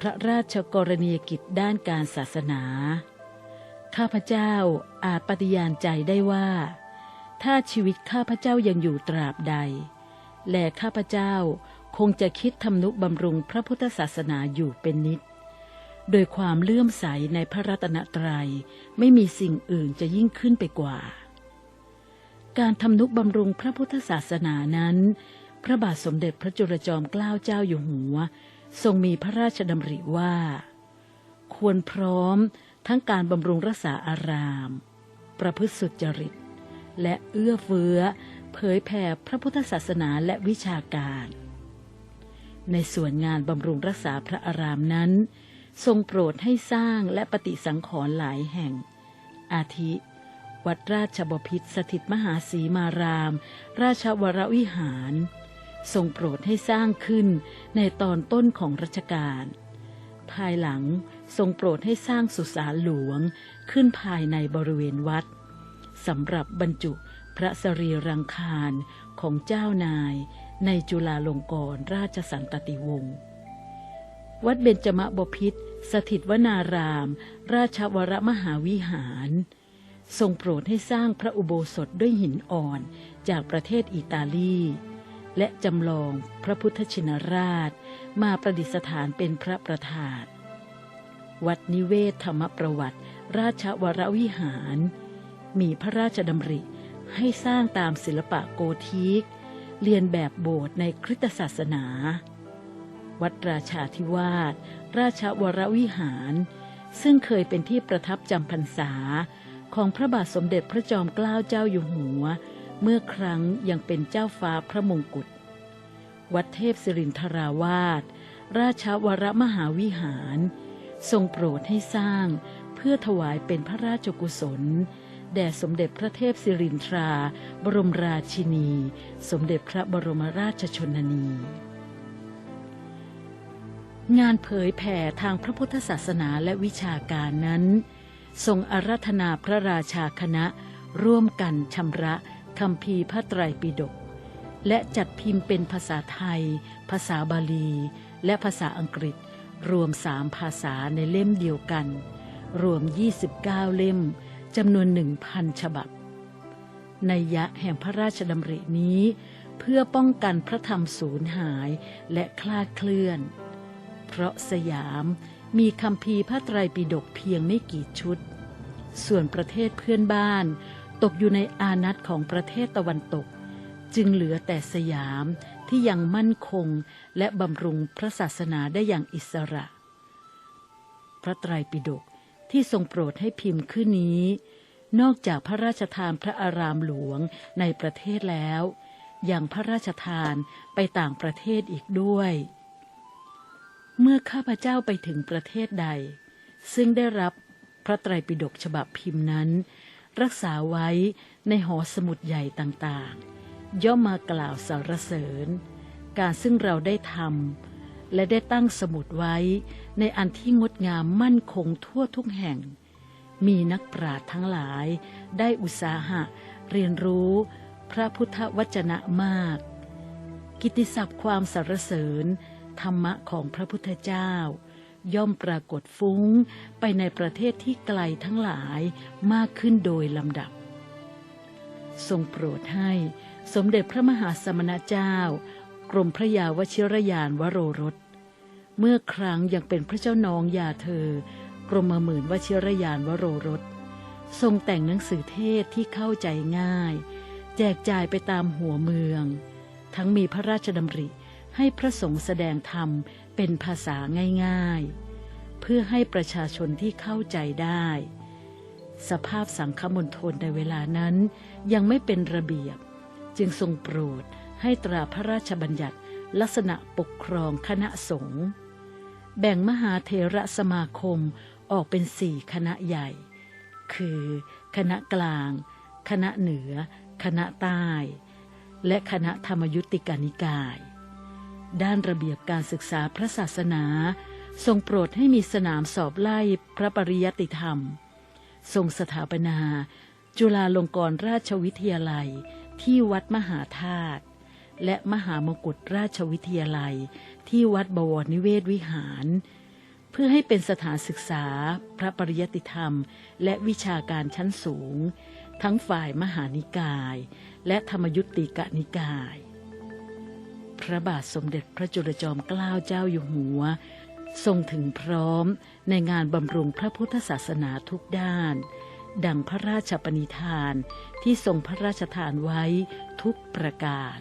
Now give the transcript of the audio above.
พระราชกรณียกิจด้านการศาสนา ข้าพเจ้าอาจปฏิญาณใจได้ว่า ถ้าชีวิตข้าพเจ้ายังอยู่ตราบใด และข้าพเจ้าคงจะคิดทำนุบำรุงพระพุทธศาสนาอยู่เป็นนิด โดยความเลื่อมใสในพระรัตนตรัยไม่มีสิ่งอื่นจะยิ่งขึ้นไปกว่า การทำนุบำรุงพระพุทธศาสนานั้น พระบาทสมเด็จพระจุลจอมเกล้าเจ้าอยู่หัว ทรงมีพระราชดำริว่า ควรพร้อมทั้งการบำรุงรักษาอาราม ประพฤติสุจริต และเอื้อเฟื้อ เผยแผ่พระพุทธศาสนาและวิชาการ ในส่วนงานบำรุงรักษาพระอารามนั้น ทรงโปรดให้สร้างและปฏิสังขรณ์หลายแห่ง อาทิ วัดราชบพิตรสถิตมหาสีมาราม ราชวรวิหาร ทรงโปรดให้สร้างขึ้นในตอนต้นของรัชกาล ภายหลังทรงโปรดให้สร้างสุสานหลวงขึ้นภายในบริเวณวัดสำหรับบรรจุพระสรีรังคารของเจ้านายในจุฬาลงกรณราชสันตติวงศ์ วัดเบญจมบพิตรสถิตวนาราม ราชวรมหาวิหาร ทรงโปรดให้สร้างพระอุโบสถด้วยหินอ่อนจากประเทศอิตาลี และจำลองพระพุทธชินราช มาประดิษฐานเป็นพระประธานวัดนิเวศธรรมประวัติ ราชวรวิหาร มีพระราชดำริให้สร้างตามศิลปะโกธิก เรียนแบบโบสถ์ในคริสตศาสนา วัดราชาธิวาสราชวรวิหาร ซึ่งเคยเป็นที่ประทับจำพรรษาของพระบาทสมเด็จพระจอมเกล้าเจ้าอยู่หัว เมื่อครั้งยังเป็นเจ้าฟ้าพระมงกุฎ วัดเทพศิรินทราวาส ราชวรมหาวิหาร ทรงโปรดให้สร้างเพื่อถวายเป็นพระราชกุศล แด่สมเด็จพระเทพศิรินทรา บรมราชินี สมเด็จพระบรมราชชนนี งานเผยแผ่ทางพระพุทธศาสนาและวิชาการนั้น ทรงอารัธนาพระราชาคณะร่วมกันชำระ คำพีพระไตรปิฎกและจัดพิมพ์เป็นภาษาไทย ภาษาบาลี และภาษาอังกฤษ รวมสามภาษาในเล่มเดียวกัน รวม 29 เล่มจำนวนหนึ่งพันฉบับ ในยะแห่งพระราชดำรินี้ เพื่อป้องกันพระธรรมสูญหายและคลาดเคลื่อน เพราะสยามมีคำพีพระไตรปิฎกเพียงไม่กี่ชุด ส่วนประเทศเพื่อนบ้าน ตกอยู่ในอานัตของประเทศตะวันตก จึงเหลือแต่สยามที่ยังมั่นคงและบำรุงพระศาสนาได้อย่างอิสระ พระไตรปิฎกที่ทรงโปรดให้พิมพ์ขึ้นนี้ นอกจากพระราชทานพระอารามหลวงในประเทศแล้วยังพระราชทานไปต่างประเทศอีกด้วย เมื่อข้าพเจ้าไปถึงประเทศใด ซึ่งได้รับพระไตรปิฎกฉบับพิมพ์นั้น รักษาไว้ในหอสมุดใหญ่ต่างๆ ย่อมมากล่าวสรรเสริญ การซึ่งเราได้ทำและได้ตั้งสมุดไว้ในอันที่งดงามมั่นคงทั่วทุกแห่ง มีนักปราชญ์ทั้งหลายได้อุตสาหะเรียนรู้พระพุทธวจนะมาก กิตติศัพท์ความสรรเสริญ ธรรมะของพระพุทธเจ้า ย่อมปรากฏฟุ้งไปในประเทศที่ไกลทั้งหลายมากขึ้นโดยลำดับ ทรงโปรดให้สมเด็จพระมหาสมณเจ้า กรมพระยาวชิรยานวโรรส เมื่อครั้งยังเป็นพระเจ้าน้องยาเธอ กรมหมื่นวชิรยานวโรรส ทรงแต่งหนังสือเทศที่เข้าใจง่าย แจกจ่ายไปตามหัวเมือง ทั้งมีพระราชดำริให้พระสงฆ์แสดงธรรม เป็นภาษาง่ายๆ เพื่อให้ประชาชนที่เข้าใจได้ สภาพสังฆมณฑลในเวลานั้นยังไม่เป็นระเบียบ จึงทรงโปรดให้ตราพระราชบัญญัติลักษณะปกครองคณะสงฆ์แบ่งมหาเทระสมาคมออกเป็นสี่คณะใหญ่ คือ คณะกลาง คณะเหนือ คณะใต้ และคณะธรรมยุติกานิกาย ด้านระเบียบการศึกษาพระศาสนา ทรงโปรดให้มีสนามสอบไล่พระปริยติธรรม ทรงสถาปนา จุฬาลงกรณราชวิทยาลัยที่วัดมหาธาตุและมหามกุฏราชวิทยาลัย ที่วัดบวรนิเวศวิหาร เพื่อให้เป็นสถานศึกษา พระปริยติธรรม และวิชาการชั้นสูง ทั้งฝ่ายมหานิกาย และธรรมยุติกนิกาย ระบาทสมเด็จพระจุลจอมเกล้าเจ้าอยู่หัว ทรงถึงพร้อมในงานบำรุงพระพุทธศาสนาทุกด้าน ดังพระราชปณิธานที่ทรงพระราชทานไว้ทุกประการ